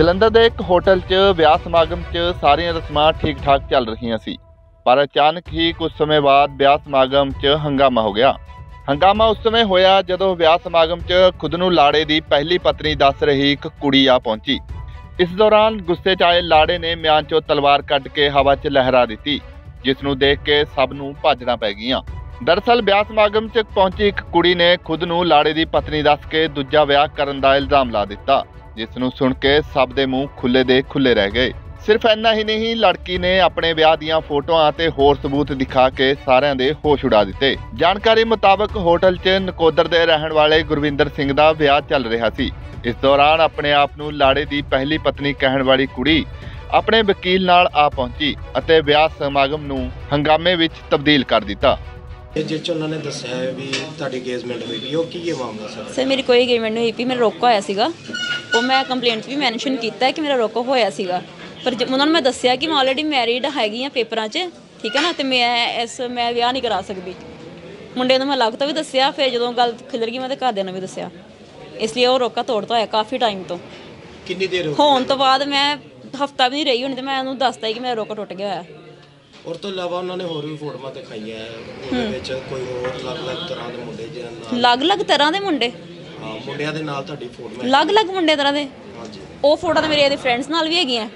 ਜਲੰਧਰ ਦੇ ਇੱਕ ਹੋਟਲ 'ਚ ਵਿਆਹ ਸਮਾਗਮ 'ਚ ਸਾਰੀਆਂ ਰਸਮਾਂ ਠੀਕ-ਠਾਕ ਚੱਲ ਰਹੀਆਂ ਸੀ, ਪਰ ਅਚਾਨਕ ਹੀ ਕੁਝ ਸਮੇਂ ਬਾਅਦ ਵਿਆਹ ਸਮਾਗਮ 'ਚ ਹੰਗਾਮਾ ਹੋ ਗਿਆ। ਹੰਗਾਮਾ ਉਸ ਸਮੇਂ ਹੋਇਆ ਜਦੋਂ ਵਿਆਹ ਸਮਾਗਮ 'ਚ ਖੁਦ ਨੂੰ ਲਾੜੇ ਦੀ ਪਹਿਲੀ ਪਤਨੀ ਦੱਸ ਰਹੀ ਇੱਕ ਕੁੜੀ ਆ ਪਹੁੰਚੀ। ਇਸ ਦੌਰਾਨ ਗੁੱਸੇ 'ਚ ਆਏ ਲਾੜੇ ਨੇ ਮਿਆਨ 'ਚੋਂ ਤਲਵਾਰ ਕੱਢ ਕੇ ਹਵਾ 'ਚ ਲਹਿਰਾ ਦਿੱਤੀ, ਜਿਸ ਨੂੰ ਦੇਖ ਕੇ ਸਭ ਨੂੰ ਭਾਜਣਾ ਪੈ ਗਈਆਂ। ਦਰਅਸਲ ਵਿਆਹ ਸਮਾਗਮ 'ਚ ਪਹੁੰਚੀ ਇੱਕ ਕੁੜੀ ਨੇ ਖੁਦ ਨੂੰ ਲਾੜੇ ਦੀ ਪਤਨੀ ਦੱਸ ਕੇ ਦੂਜਾ ਵਿਆਹ ਕਰਨ ਦਾ ਇਲਜ਼ਾਮ ਲਾ ਦਿੱਤਾ। ਜਿਸ ਨੂੰ ਸੁਣ ਕੇ ਸਭ ਦੇ ਮੂੰਹ ਖੁੱਲੇ ਦੇ ਖੁੱਲੇ ਰਹਿ ਗਏ। ਸਿਰਫ ਇੰਨਾ ਹੀ ਨਹੀਂ ਲੜਕੀ ਨੇ ਆਪਣੇ ਵਿਆਹ ਦੀਆਂ ਫੋਟੋਆਂ ਅਤੇ ਹੋਰ ਸਬੂਤ ਦਿਖਾ ਕੇ ਸਾਰਿਆਂ ਦੇ ਹੋਸ਼ ਉਡਾ ਦਿੱਤੇ। ਜਾਣਕਾਰੀ ਮੁਤਾਬਕ ਹੋਟਲ 'ਚ ਨਕੋਦਰ ਦੇ ਰਹਿਣ ਵਾਲੇ ਗੁਰਵਿੰਦਰ ਸਿੰਘ ਦਾ ਵਿਆਹ ਚੱਲ ਰਿਹਾ ਸੀ। ਇਸ ਦੌਰਾਨ ਆਪਣੇ ਆਪ ਨੂੰ ਲਾੜੇ ਦੀ ਪਹਿਲੀ ਪਤਨੀ ਕਹਿਣ ਵਾਲੀ ਕੁੜੀ ਆਪਣੇ ਵਕੀਲ ਨਾਲ ਆ ਪਹੁੰਚੀ ਅਤੇ ਵਿਆਹ ਸਮਾਗਮ ਨੂੰ ਹੰਗਾਮੇ ਵਿੱਚ ਤਬਦੀਲ ਕਰ ਦਿੱਤਾ। ਇਹ ਜਿਹ 'ਚ ਉਹਨਾਂ ਨੇ ਦੱਸਿਆ ਹੈ ਵੀ ਤੁਹਾਡੀ engagement ਹੋਈ ਵੀ ਉਹ ਕੀ ਇਹ ਮਾਮਲਾ ਸਰ? ਸਰ ਮੇਰੀ ਕੋਈ ਅਗੇਜਮੈਂਟ ਨਹੀਂ ਹੋਈ ਪਈ ਮੇਰਾ ਰੋਕਾ ਹੋਇਆ ਸੀਗਾ। ਉਹ ਮੈਂ ਕੰਪਲੇਂਟ ਵੀ ਮੈਂਸ਼ਨ ਕੀਤਾ ਕਿ ਮੇਰਾ ਰੋਕਾ ਹੋਇਆ ਸੀਗਾ। ਪਰ ਉਹਨਾਂ ਨੂੰ ਮੈਂ ਦੱਸਿਆ ਕਿ ਮੈਂ ਆਲਰੇਡੀ ਮੈਰਿਡ ਹੈਗੀ ਆ ਪੇਪਰਾਂ 'ਚ ਠੀਕ ਹੈ ਨਾ? ਤੇ ਮੈਂ ਇਸ ਮੈਂ ਵਿਆਹ ਨਹੀਂ ਕਰਾ ਸਕਦੀ। ਮੁੰਡੇ ਨੂੰ ਮੈਂ ਲੱਗ ਤੋਂ ਵੀ ਦੱਸਿਆ ਫਿਰ ਜਦੋਂ ਗੱਲ ਖਿਲਰ ਗਈ ਮੈਂ ਤੇ ਘਰਦਿਆਂ ਨੂੰ ਵੀ ਦੱਸਿਆ। ਇਸ ਲਈ ਉਹ ਰੋਕਾ ਤੋੜਤਾ ਹੋਇਆ ਕਾਫੀ ਟਾਈਮ ਤੋਂ। ਕਿੰਨੀ ਦੇਰ ਹੋ ਹੋਣ ਤੋਂ ਬਾਅਦ ਮੈਂ ਹਫਤਾ ਵੀ ਨਹੀਂ ਰਹੀ ਹੋਣੀ ਤੇ ਮੈਂ ਉਹਨੂੰ ਦੱਸਤਾ ਕਿ ਮੇਰਾ ਰੋਕਾ ਟੁੱਟ ਗਿਆ ਹੋਇਆ। ਔਰ ਤੋਂ ਇਲਾਵਾ ਉਹਨਾਂ ਨੇ ਹੋਰ ਵੀ ਫੋਟੋਆਂ ਦਿਖਾਈਆਂ। ਉਹਦੇ ਵਿੱਚ ਕੋਈ ਹੋਰ ਅਲੱਗ-ਅਲੱਗ ਤਰ੍ਹਾਂ ਦੇ ਮੁੰਡੇ ਜਿਹਨਾਂ ਨਾਲ ਅਲੱਗ-ਅਲੱਗ ਤਰ੍ਹਾਂ ਦੇ ਮੁੰਡੇ। ਮੁੰਡਿਆਂ ਦੇ ਨਾਲ ਤੁਹਾਡੀ ਫੋਟੋ ਹੈ ਅਲੱਗ-ਅਲੱਗ ਮੁੰਡੇ ਤਰ੍ਹਾਂ ਦੇ। ਹਾਂਜੀ। ਉਹ ਫੋਟੋ ਤਾਂ ਮੇਰੇ ਇਹਦੇ ਫਰੈਂਡਸ ਨਾਲ ਵੀ ਹੈਗੀਆਂ।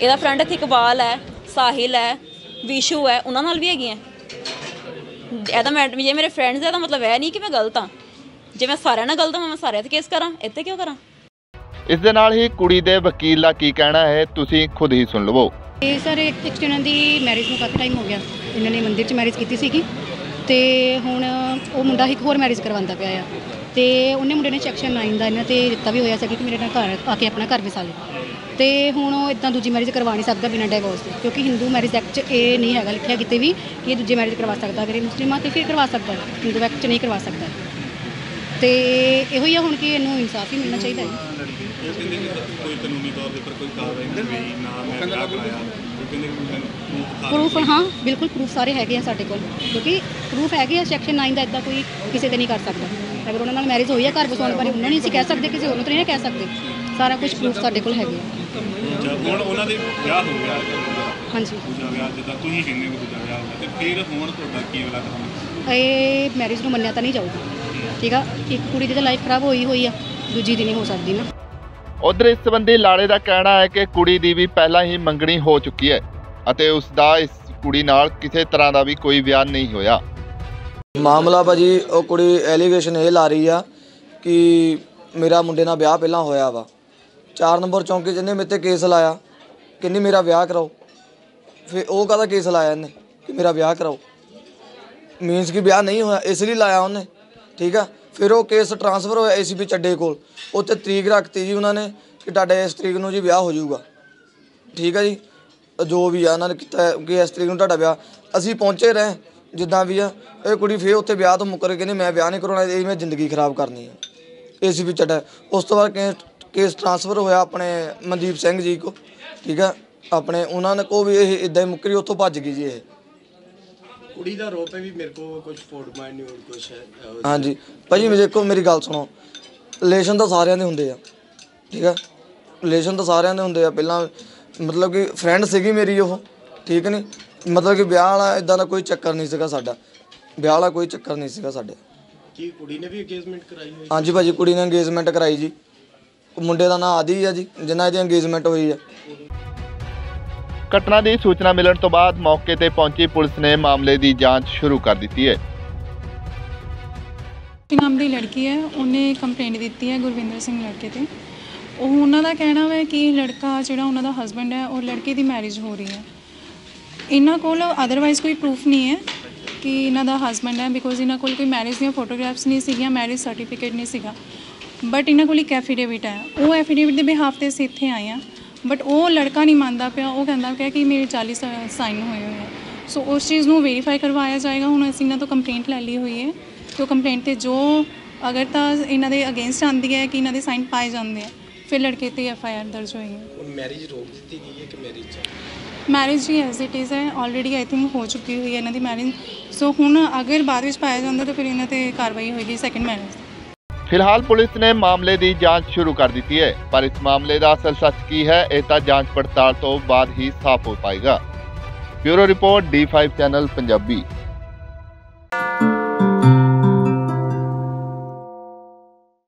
ਇਹਦਾ ਫਰੈਂਡ ਇੱਥੇ ਇਕਬਾਲ ਹੈ ਸਾਹਿਲ ਹੈ ਵਿਸ਼ੂ ਹੈ ਉਹਨਾਂ ਨਾਲ ਵੀ ਹੈਗੀਆਂ। ਇਹਦਾ ਮੈਂ ਜੇ ਮੇਰੇ ਫਰੈਂਡਸ ਹੈ ਤਾਂ ਮਤਲਬ ਇਹ ਨਹੀਂ ਕਿ ਮੈਂ ਗਲਤ ਹਾਂ। ਜੇ ਮੈਂ ਸਾਰਿਆਂ ਨਾਲ ਗਲਤ ਹਾਂ ਮੈਂ ਸਾਰਿਆਂ ਤੇ ਕੇਸ ਕਰਾਂ। ਇੱਥੇ ਕਿਉਂ ਕਰਾਂ? ਇਸ ਦੇ ਨਾਲ ਹੀ ਕੁੜੀ ਦੇ ਵਕੀਲ ਦਾ ਕੀ ਕਹਿਣਾ ਹੈ ਤੁਸੀਂ ਖੁਦ ਹੀ ਸੁਣ ਲਵੋ। ਤੇ ਸਰ ਐਕਚੁਅਲੀ ਉਹਨਾਂ ਦੀ ਮੈਰਿਜ ਨੂੰ ਕਾਫੀ ਟਾਈਮ ਹੋ ਗਿਆ। ਇਹਨਾਂ ਨੇ ਮੰਦਿਰ 'ਚ ਮੈਰਿਜ ਕੀਤੀ ਸੀਗੀ। ਤੇ ਹੁਣ ਉਹ ਮੁੰਡਾ ਇੱਕ ਹੋਰ ਮੈਰਿਜ ਕਰਵਾਉਂਦਾ ਪਿਆ ਆ। ਤੇ ਉਹਨੇ ਮੁੰਡੇ ਨੇ ਸੈਕਸ਼ਨ 9 ਦਾ ਇਹਨਾਂ ਤੇ ਦਿੱਤਾ ਵੀ ਹੋਇਆ ਸੀ ਕਿ ਮੇਰੇ ਨਾਲ ਘਰ ਆ ਕੇ ਆਪਣਾ ਘਰ ਵਸਾ ਲੇ। ਤੇ ਹੁਣ ਉਹ ਇਦਾਂ ਦੂਜੀ ਮੈਰਿਜ ਕਰਵਾ ਨਹੀਂ ਸਕਦਾ ਬਿਨਾਂ ਡਿਵੋਰਸ ਦੇ ਕਿਉਂਕਿ ਹਿੰਦੂ ਮੈਰਿਜ ਐਕਟ 'ਚ ਇਹ ਨਹੀਂ ਹੈਗਾ ਲਿਖਿਆ ਕਿਤੇ ਵੀ ਕਿ ਇਹ ਦੂਜੀ ਮੈਰਿਜ ਕਰਵਾ ਸਕਦਾ ਅਗਰ ਇਹ ਮੁਸਲਿਮਾਂ ਤੇ ਫਿਰ ਕਰਵਾ ਸਕਦਾ ਹੈ। ਹਿੰਦੂ ਐਕਟ 'ਚ ਨਹੀਂ ਕਰਵਾ ਸਕਦਾ। ਤੇ ਇਹੋ ਹੀ ਆ ਹੁਣ ਕਿ ਇਹਨੂੰ ਇਨਸਾਫ ਹੀ ਮਿਲਣਾ ਚਾਹੀਦਾ ਹੈ। ਉਹ ਕਹਿੰਦੇ ਕਿ ਕੋਈ ਕਾਨੂੰਨੀ ਤੌਰ ਦੇ ਉੱਪਰ ਕੋਈ ਕਾਰਵਾਈ ਨਹੀਂ ਹੋਈ ਨਾ ਮੈਂ ਵਿਆਹ ਕਰਾਇਆ। ਉਹ ਕਹਿੰਦੇ ਪ੍ਰੂਫ ਹਾਂ ਬਿਲਕੁਲ ਪ੍ਰੂਫ ਸਾਰੇ ਹੈਗੇ ਆ ਸਾਡੇ ਕੋਲ ਕਿਉਂਕਿ ਪ੍ਰੂਫ ਹੈਗੇ ਆ ਸੈਕਸ਼ਨ 9 ਦਾ ਇਦਾਂ ਕੋਈ ਕਿਸੇ ਤੇ ਨਹੀਂ ਕਰ ਸਕਦਾ। ਅਗਰ ਉਹਨਾਂ ਨਾਲ ਮੈਰਿਜ ਹੋਈ ਹੈ ਘਰ ਵਸਾਉਣ ਬਾਰੇ ਉਹਨਾਂ ਨਹੀਂ ਅਸੀਂ ਕਹਿ ਸਕਦੇ ਕਿਸੇ ਹੋਰ ਨੂੰ ਤਾਂ ਨਹੀਂ ਨਾ ਕਹਿ ਸਕਦੇ। ਸਾਰਾ ਕੁਝ ਪ੍ਰੂਫ ਸਾਡੇ ਕੋਲ ਹੈਗੇ ਆ। ਜਦ ਹੁਣ ਉਹਨਾਂ ਦੇ ਵਿਆਹ ਹੋ ਗਿਆ। ਹਾਂਜੀ। ਦੂਜਾ ਵਿਆਹ ਜਿੱਦਾਂ ਤੁਸੀਂ ਕਹਿੰਦੇ ਹੋ ਦੂਜਾ ਵਿਆਹ ਹੋ ਗਿਆ ਤੇ ਫਿਰ ਹੁਣ ਤੁਹਾਡਾ ਕੀ ਅਗਲਾ ਕਦਮ ਇਹ ਮੈਰਿਜ ਨੂੰ ਮੰਨਿਆ ਤਾਂ ਨਹੀਂ ਜਾਊਗਾ। ਠੀਕ ਆ? ਇੱਕ ਕੁੜੀ ਦੀ ਤਾਂ ਲਾਈਫ ਖਰਾਬ ਹੋਈ ਹੋਈ ਆ ਦੂਜੀ ਦੀ ਨਹੀਂ ਹੋ ਸਕਦੀ ਨਾ। ਉਧਰ ਇਸ ਸੰਬੰਧੀ ਲਾੜੇ ਦਾ ਕਹਿਣਾ ਹੈ ਕਿ ਕੁੜੀ ਦੀ ਵੀ ਪਹਿਲਾਂ ਹੀ ਮੰਗਣੀ ਹੋ ਚੁੱਕੀ ਹੈ ਅਤੇ ਉਸ ਦਾ ਇਸ ਕੁੜੀ ਨਾਲ ਕਿਸੇ ਤਰ੍ਹਾਂ ਦਾ ਵੀ ਕੋਈ ਵਿਆਹ ਨਹੀਂ ਹੋਇਆ। ਮਾਮਲਾ ਭਾਜੀ, ਉਹ ਕੁੜੀ ਐਲੀਗੇਸ਼ਨ ਇਹ ਲਾ ਰਹੀ ਆ ਕਿ ਮੇਰਾ ਮੁੰਡੇ ਨਾਲ ਵਿਆਹ ਪਹਿਲਾਂ ਹੋਇਆ ਵਾ। 4 ਨੰਬਰ ਚੌਂਕੀ 'ਚ ਇਹਨੇ ਮੇਰੇ ਤੇ ਕੇਸ ਲਾਇਆ ਕਿੰਨੀ ਮੇਰਾ ਵਿਆਹ ਕਰਾਓ। ਫਿਰ ਉਹ ਕਾਹਦਾ ਕੇਸ ਲਾਇਆ ਇਹਨੇ ਕਿ ਮੇਰਾ ਵਿਆਹ ਕਰਾਓ। ਮੀਨਸ ਕਿ ਵਿਆਹ ਨਹੀਂ ਹੋਇਆ, ਇਸ ਲਈ ਲਾਇਆ ਉਹਨੇ, ਠੀਕ ਆ? ਫਿਰ ਉਹ ਕੇਸ ਟਰਾਂਸਫਰ ਹੋਇਆ ਏਸੀਪੀ ਚੱਡੇ ਕੋਲ। ਉੱਥੇ ਤਰੀਕ ਰੱਖਤੀ ਜੀ ਉਹਨਾਂ ਨੇ ਕਿ ਤੁਹਾਡੇ ਇਸ ਤਰੀਕ ਨੂੰ ਜੀ ਵਿਆਹ ਹੋ ਜਾਊਗਾ। ਠੀਕ ਆ ਜੀ? ਜੋ ਵੀ ਆ, ਉਹਨਾਂ ਨੇ ਕੀਤਾ ਕਿ ਇਸ ਤਰੀਕ ਨੂੰ ਤੁਹਾਡਾ ਵਿਆਹ। ਅਸੀਂ ਪਹੁੰਚੇ ਰਹੇ। ਜਿੱਦਾਂ ਵੀ ਆ ਇਹ ਕੁੜੀ ਫੇਰ ਉੱਥੇ ਵਿਆਹ ਤੋਂ ਮੁੱਕਰ ਕੇ ਕਹਿੰਦੀ ਮੈਂ ਵਿਆਹ ਨਹੀਂ ਕਰਾਉਣਾ ਇਹ ਮੈਂ ਜ਼ਿੰਦਗੀ ਖਰਾਬ ਕਰਨੀ ਹੈ ਏਸੀਪੀ ਚੱਡਾ। ਉਸ ਤੋਂ ਬਾਅਦ ਕੇਸ ਕੇਸ ਟ੍ਰਾਂਸਫਰ ਹੋਇਆ ਆਪਣੇ ਮਨਦੀਪ ਸਿੰਘ ਜੀ ਕੋ ਠੀਕ ਆ? ਆਪਣੇ ਉਹਨਾਂ ਨੇ ਕੋ ਵੀ ਇਹ ਇਦਾਂ ਹੀ ਮੁੱਕਰੀ ਉੱਥੋਂ ਭੱਜ ਗਈ ਜੀ ਇਹ। ਕੁੜੀ ਦਾ ਰੋਪ ਹੈ ਵੀ ਮੇਰੇ ਕੋਲ ਕੁਝ ਫੋਟੋਆਂ ਨਹੀਂ ਹੋਰ ਕੁਝ ਹੈ। ਹਾਂਜੀ। ਭਾਜੀ ਮੇਰੇ ਦੇਖੋ ਮੇਰੀ ਗੱਲ ਸੁਣੋ। ਰਿਲੇਸ਼ਨ ਤਾਂ ਸਾਰਿਆਂ ਦੇ ਹੁੰਦੇ ਆ ਠੀਕ ਆ? ਰਿਲੇਸ਼ਨ ਤਾਂ ਸਾਰਿਆਂ ਦੇ ਹੁੰਦੇ ਆ। ਪਹਿਲਾਂ ਮਤਲਬ ਕਿ ਫਰੈਂਡ ਸੀਗੀ ਮੇਰੀ ਉਹ ਠੀਕ ਨਹੀਂ ਮਤਲਬ ਕਿ ਵਿਆਹ ਵਾਲਾ ਇਦਾਂ ਦਾ ਕੋਈ ਚੱਕਰ ਨਹੀਂ ਸੀਗਾ ਸਾਡਾ। ਵਿਆਹ ਵਾਲਾ ਕੋਈ ਚੱਕਰ ਨਹੀਂ ਸੀਗਾ ਸਾਡੇ। ਕੀ ਕੁੜੀ ਨੇ ਵੀ engagement ਕਰਾਈ ਹੋਈ? ਹਾਂਜੀ ਭਾਜੀ ਕੁੜੀ ਨੇ ਇੰਗੇਜਮੈਂਟ ਕਰਾਈ ਜੀ। ਮੁੰਡੇ ਦਾ ਨਾਂ ਆਦੀ ਆ ਜੀ ਜਿੰਨਾ ਇਹਦੀ ਇੰਗੇਜਮੈਂਟ ਹੋਈ ਆ। ਘਟਨਾ ਦੀ ਸੂਚਨਾ ਮਿਲਣ ਤੋਂ ਬਾਅਦ ਮੌਕੇ ਤੇ ਪਹੁੰਚੀ ਪੁਲਿਸ ਨੇ ਮਾਮਲੇ ਦੀ ਜਾਂਚ ਸ਼ੁਰੂ ਕਰ ਦਿੱਤੀ ਹੈ। ਨਾਮ ਦੀ ਲੜਕੀ ਹੈ ਉਹਨੇ ਕੰਪਲੇਂਟ ਦਿੱਤੀ ਹੈ ਗੁਰਵਿੰਦਰ ਸਿੰਘ ਲੜਕੇ ਤੇ। ਉਹ ਉਹਨਾਂ ਦਾ ਕਹਿਣਾ ਹੈ ਕਿ ਲੜਕਾ ਜਿਹੜਾ ਉਹਨਾਂ ਦਾ ਹਸਬੰਡ ਹੈ ਉਹ ਲੜਕੇ ਦੀ ਮੈਰਿਜ ਹੋ ਰਹੀ ਹੈ। ਇਹਨਾਂ ਕੋਲ ਅਦਰਵਾਈਜ਼ ਕੋਈ ਪ੍ਰੂਫ ਨਹੀਂ ਹੈ ਕਿ ਇਹਨਾਂ ਦਾ ਹਸਬੰਡ ਹੈ ਬਿਕੋਜ਼ ਇਹਨਾਂ ਕੋਲ ਕੋਈ ਮੈਰਿਜ ਦੀਆਂ ਫੋਟੋਗ੍ਰਾਫਸ ਨਹੀਂ ਸੀਗੀਆਂ ਮੈਰਿਜ ਸਰਟੀਫਿਕੇਟ ਨਹੀਂ ਸੀਗਾ। ਬਟ ਇਹਨਾਂ ਕੋਲ ਇੱਕ ਐਫੀਡੇਵਿਟ ਹੈ। ਉਹ ਐਫੀਡੇਵਿਟ ਦੇ ਬਿਹਾਫ ਤੇ ਅਸੀਂ ਇੱਥੇ ਆਏ ਹਾਂ। ਬਟ ਉਹ ਲੜਕਾ ਨਹੀਂ ਮੰਨਦਾ ਪਿਆ। ਉਹ ਕਹਿੰਦਾ ਪਿਆ ਕਿ ਮੇਰੇ 40 ਸਾਈਨ ਹੋਏ ਹੋਏ ਆ। ਸੋ ਉਸ ਚੀਜ਼ ਨੂੰ ਵੈਰੀਫਾਈ ਕਰਵਾਇਆ ਜਾਏਗਾ। ਹੁਣ ਅਸੀਂ ਇਹਨਾਂ ਤੋਂ ਕੰਪਲੇਂਟ ਲੈ ਲਈ ਹੋਈ ਹੈ। ਤੇ ਉਹ ਕੰਪਲੇਂਟ ਤੇ ਜੋ ਅਗਰ ਤਾਂ ਇਹਨਾਂ ਦੇ ਅਗੇਂਸਟ ਆਉਂਦੀ ਹੈ ਕਿ ਇਹਨਾਂ ਦੇ ਸਾਈਨ ਪਾਏ ਜਾਂਦੇ ਆ, ਫਿਰ ਲੜਕੇ ਤੇ ਐਫ ਆਈ ਆਰ ਦਰਜ ਹੋਏਗੀ ਹੁਣ ਮੈਰਿਜ ਰੋਕ ਦਿੱਤੀ ਗਈ ਹੈ ਕਿ ਮੈਰਿਜ ਮੈਰਿਜ ਹੀ ਐਜ਼ ਇਟ ਇਜ਼ ਹੈ ਆਲਰੇਡੀ ਆਈ ਥਿੰਕ ਹੋ ਚੁੱਕੀ ਹੋਈ ਹੈ ਇਹਨਾਂ ਦੀ ਮੈਰਿਜ ਸੋ ਹੁਣ ਅਗਰ ਬਾਅਦ ਵਿੱਚ ਪਾਇਆ ਜਾਂਦਾ ਤਾਂ ਫਿਰ ਇਹਨਾਂ ਤੇ ਕਾਰਵਾਈ ਹੋਏਗੀ ਸੈਕੰਡ ਮੈਰਿਜ ਫਿਲਹਾਲ ਪੁਲਿਸ ਨੇ ਮਾਮਲੇ ਦੀ ਜਾਂਚ ਸ਼ੁਰੂ ਕਰ ਦਿੱਤੀ ਹੈ, ਪਰ ਇਸ ਮਾਮਲੇ ਦਾ ਅਸਲ ਸੱਚ ਕੀ ਹੈ, ਇਹ ਤਾਂ ਜਾਂਚ ਪੜਤਾਲ ਤੋਂ ਬਾਅਦ ਹੀ ਸਾਫ਼ ਹੋ ਪਾਏਗਾ। Bureau report D5 channel Punjabi.